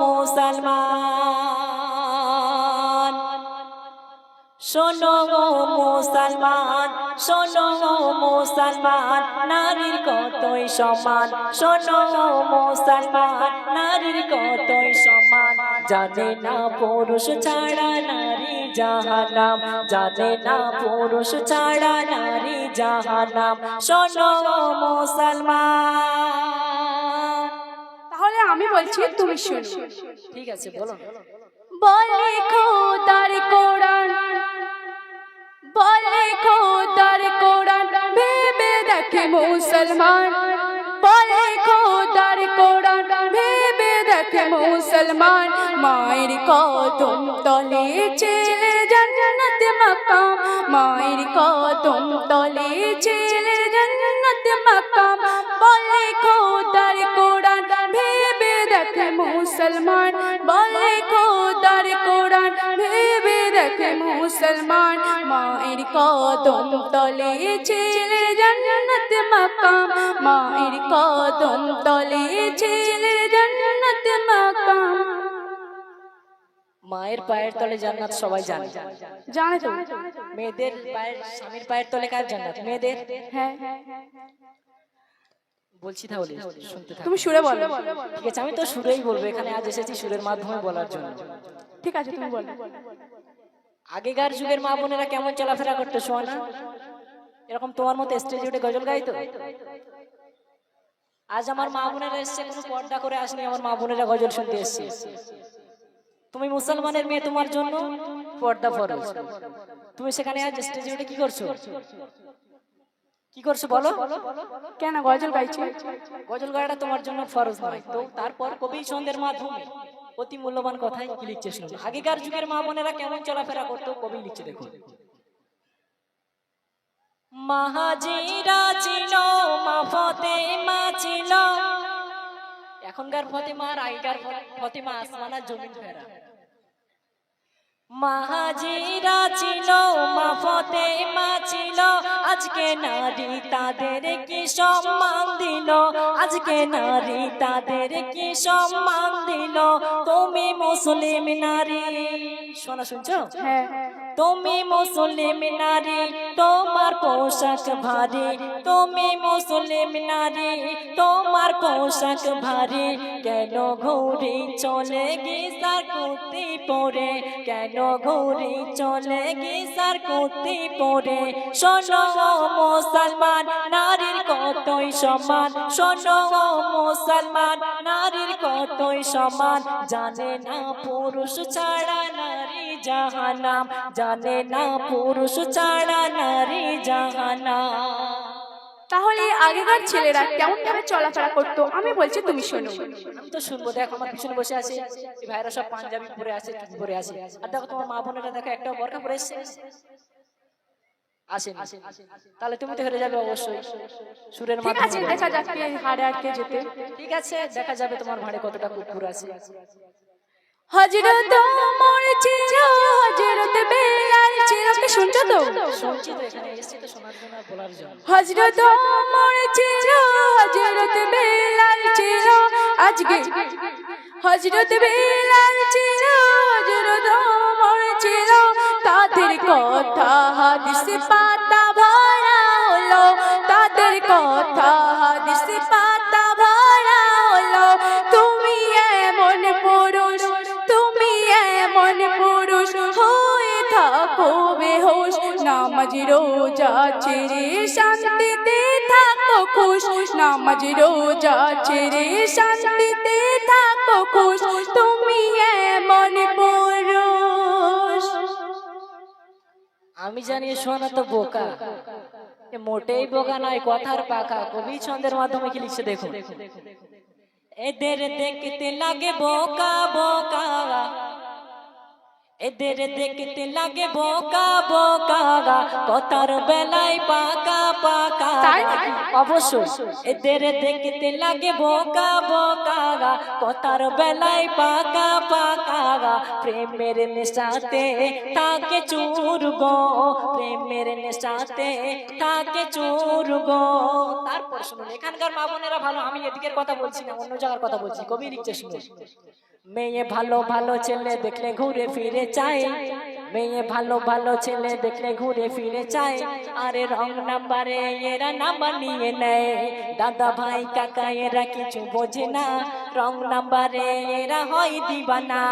মুসলমান, শোনো মুসলমান শোনো মুসলমান, নারীর কতই সমান? শোনো মুসলমান, নারীর কতই সমান? জানে না পুরুষ ছাড়া নারী জাহানাম জানে না পুরুষ ছাড়া নারী জাহানাম শোনো মুসলমান। আমি বলছি তুমি শোনো। ঠিক আছে বলো। বলে খোদার কোরআন বলে খোদার কোরআন ভেবে দেখে মুসলমান। বলে খোদার কোরআন ভেবে দেখে মুসলমান। মায়ের কদম তলে ছেলে জান্নাত মাকাম। মায়ের কদম তলে ছেলে জান্নাত মাকাম। মুসলমান? বলে খোদার কোরআন ভেবে দেখে মুসলমান। মায়ের কদম তলে ছেলে জান্নাত মাকাম। মায়ের কদম তলে ছেলে জান্নাত মাকাম। মায়ের পায়ের তলে জান্নাত সবাই জানে। জানে তো? মেয়েদের পায়ের স্বামীর পায়ের তলে কার জান্নাত? মেয়েদের? হ্যাঁ। বলছি তাহলে শুনতে থাকো। তুমি সুরে বলো। ঠিক আছে আমি তো সুরেই বলব এখানে আজ এসেছি সুরের মাধ্যমে বলার জন্য। ঠিক আছে তুমি বলো। আগেকার যুগের মা বোনেরা কেমন চলাফেরা করতো শোনা এরকম তোমার মতো স্টেজে উঠে গজল গাইতো? আজ আমার মা বোনেরা এসছে কোনো পর্দা করে আসনি আমার মা বোনেরা গজল শুনতে এসছে। তুমি মুসলমানের মেয়ে তোমার জন্য পর্দা ফরজ তুমি সেখানে আজ স্টেজে উঠে কি করছ? কি করছ বলো? কেন গজল গাইছি? গজল গাওয়াটা তোমার জন্য ফরজ নয়। তো তারপর কবি ছন্দের মাধ্যমে অতি মূল্যবান কথাই কি লিখছে শুনুন। আগেকার যুগের মা বোনেরা কেমন চলাফেরা করতো কবি লিখছে দেখুন। মাহাজিরা ছিল মা ফতেমা ছিল এখনকার ফতেমা আর আগেকার ফতেমা আসমান জমিন ফেরা মাহাজিরা ছিল মা ফতেমা ছিল আজকে নারী তাদের কি সম্মান দিল? আজকে নারী তাদের কি সম্মান দিল? তুমি মুসলিম নারী। শোনা শুনছো? হ্যাঁ। তুমি মুসলিম নারী তোমার পোশাক ভারী। তুমি মুসলিম নারী তোমার পোশাক ভারী। কেন ঘুরি চলে গিসার কুর্তি পরে? কেন ঘুরি চলে গিসার কুর্তি পরে। শোনো মুসলমান, নারীর কতই সমান? শোনো মুসলমান, নারীর কতই সমান? জানে না পুরুষ ছাড়া নারী জাহানাম জানে না পুরুষ ছাড়া নারী জাহানাম তাহলে আগেকার ছেলেরা কেমন ভাবে চলাফেরা করতো। আমি বলছি তুমি শোনো। আমি তো শুনব দেখ আমার পিছনে বসে আছে। ভাইরা সব পাঞ্জাবি পরে আছে টুপি পরে আছে। আর দেখো তোমার মা বোনেরা দেখো একটা বরকা পরে এসছে। আসেন। তাহলে তুমি তো হেরে যাবে অবশ্যই। সুরের ঠিক আছে দেখা যাক কে হারে আর কে যেতে ঠিক আছে দেখা যাবে তোমার ভাড়ে কতটা কুকুর আছে। হজরত হজরত কি শুনছো তো এখানে এসছি তো শোনার জন্য বলার জন্য। হজরত মোর ছিল হজরত বেলাল ছিল আজকে হজরত বেলাল ছিল হজরত মোর ছিল তাদের কথা হাদিস পাতা ভরা হলো তাদের কথা হাদিস পাতা রোজা ছেড়ে শান্তিতে থাকো, খুশ। নামাজ রোজা ছেড়ে শান্তিতে থাকো, খুশ। তুমি এমন পুরুষ। আমি জানি, শোনা তো বোকা। মোটেই বোকা নয়, কথার পাকা কবি ছন্দের মাধ্যমে কি লিখছে দেখো এদের দেখতে লাগে বোকা বোকা। এদের দেখতে লাগে বোকা বোকা গা কথার বেলায় পাকা পাকা? অবশ্যই। এদের দেখতে লাগে বোকা বোকা গা কথার বেলায় পাকা পাকা প্রেমের নেশাতে তাকে চুর গো প্রেমের নেশাতে তাকে চুর গো। তারপর শুনুন এখানকার মা বোনেরা ভালো আমি এদিকের কথা বলছি না অন্য জায়গার কথা বলছি কবি লিখছে শুনুন। মেয়ে ভালো ভালো ছেলে দেখলে ঘুরে ফিরে চায় মেয়ে ভালো ভালো ছেলে দেখলে ঘুরে ফিরে চায় আরে রং নাম্বারে এরা নাম্বার নিয়ে নেয়। দাদা ভাই, কাকা এরা কিছু বোঝে না। রং নাম্বারে এরা হয় দিবানা।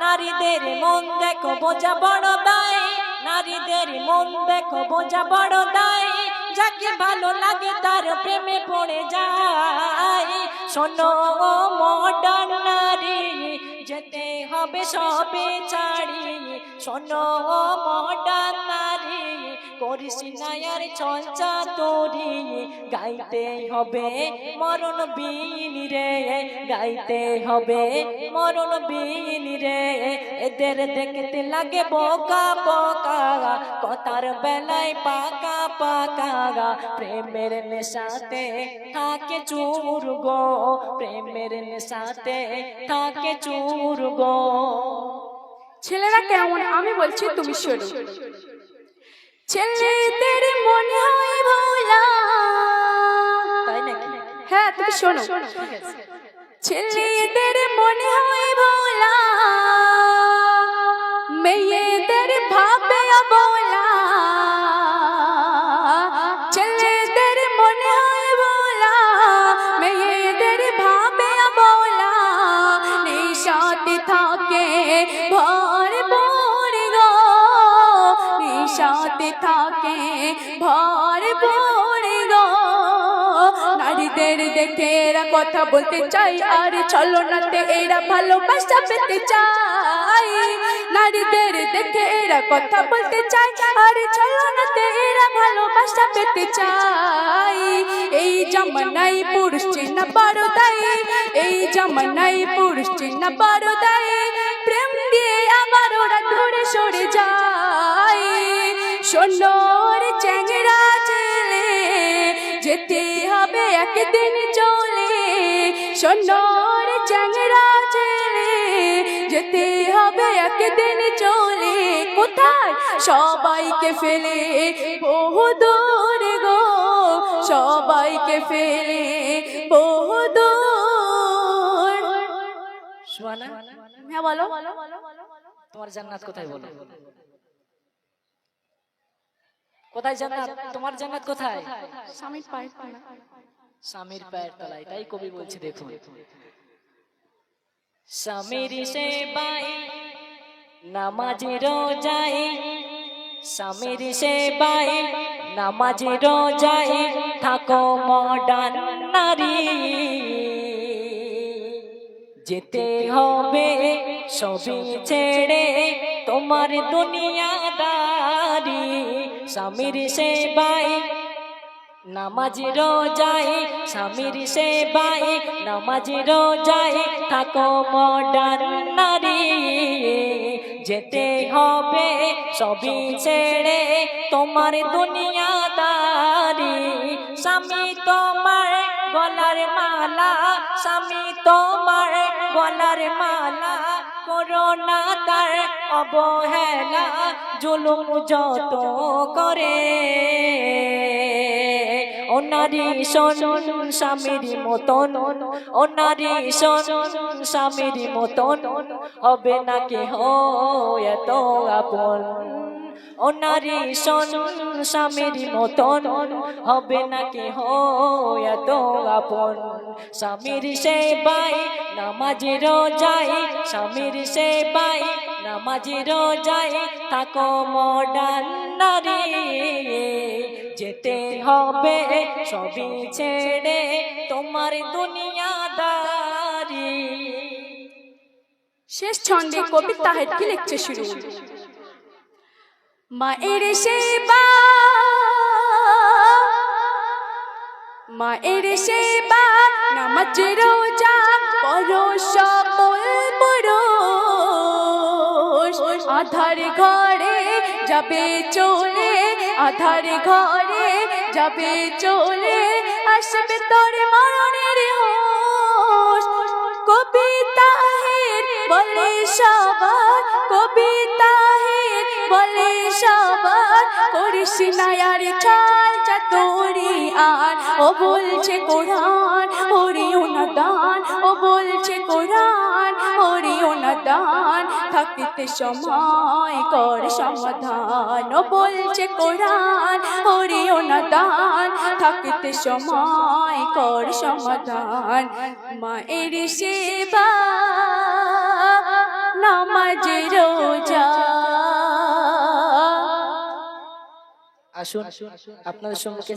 নারীদের মন দেখো বোঝা বড় দায়। নারীদের মন দেখো বোঝা বড় দায়। যাকে ভালো লাগে তার প্রেমে পড়ে যায়। শোনো মডার্ন নারী। যেতে হবে সবে ছাড়ি শোনো মডার্ন নারী করিস না আর চঞ্চা তোরি গাইতে হবে মরণ বিন রে, গাইতে হবে মরণ বিন রে। এদের দেখতে লাগে বোকা বোকা, কথার বেলায় পাকা পাকা। প্রেমের নেশাতে থাকে চুর গো, প্রেমের নেশাতে থাকে চুর গো ছেলেরা কেমন? আমি বলছি, তুমি শোনো। ছেলেদের মনে হয় ভোলা। তাই নাকি? হ্যাঁ তুমি শোনো। ছেলেদের মনে হয় ভোলা। মেয়েদের ভাবে বলা নিশাতে থাকে, ভর ভোর নিশাতে থাকে, ভর ভোর নারীদের দেখে এরা কথা বলতে চাই আর তে এরা ভালোবাসা পেতে চাই নারীদের দেখে এরা কথা বলতে চাই আর ছলনাতে এরা ভালোবাসা পেতে চাই এই জামানাই পুরুষ চিহ্ন পারো তাই এই জামানাই পুরুষ চিহ্ন পারো তাই প্রেম দিয়ে আবার ওরা দূরে সরে যায়। সোনর চ্যাংরা ছেলে যেতে হবে একদিন চলে। সোনর চ্যাংরা যেতে হবে একদিন চলে কোথায়? সবাইকে ফেলে বহু দূর গো। সবাইকে ফেলে বহু দূর। হ্যাঁ বলো। তোমার জান্নাত কোথায় বলো? কোথায় জান্নাত? তোমার জান্নাত কোথায়? স্বামীর পায়ের তলায়। স্বামীর পায়ের তলায় তাই কবি বলছে দেখুন। স্বামীর সেবাই নামাজি রোজাই স্বামীর সেবাই নামাজি রোজাই থাকো মডার্ন নারী। যেতে হবে সবই ছেড়ে তোমার দুনিয়াদারি। স্বামীর সেবাই নামাজ রোজাই স্বামীর সেবাই নামাজ রোজাই থাকো মডার্ন নারী। যেতে হবে সবই ছেড়ে তোমার দুনিয়াদারি। স্বামী তোমার গলার মালা। স্বামী তোমার গলার মালা। করোনা তার অবহেলা, জুলুম যত করে। ও নারী শোন স্বামীর মতন, ও নারী শোন স্বামীর মতন, হবে না কেহ এত আপন। ও নারী স্বামীর মতন হবে না কে এত আপন। স্বামীর সেবাই নামাজ রোজাই স্বামীর সেবাই নামাজ রোজাই থাকো মডার্ন নারী। যেতে হবে সবই ছেড়ে তোমার দুনিয়াদারি। শেষ ছন্দে কবি তাহের কি লিখছে শুরু। মায়ের সেবা মায়ের সেবা নামাজ রোজা পর সকল পরশ আধার ঘরে যাবে চলে আধার ঘরে যাবে চলে আসবে তোর মরণের হোশ। কবিতা সবার করিস না আর চাতুরি আর। ও বলছে কোরআন হরিও দান। ও বলছে কোরআন হরিও দান। থাকিতে সময় কর সমাধান। ও বলছে কোরআন হরিও দান। থাকিতে সময় কর সমাধান। মায়ের সেবা নামাজ রোজা। আসুন আপনাদের সম্মুখে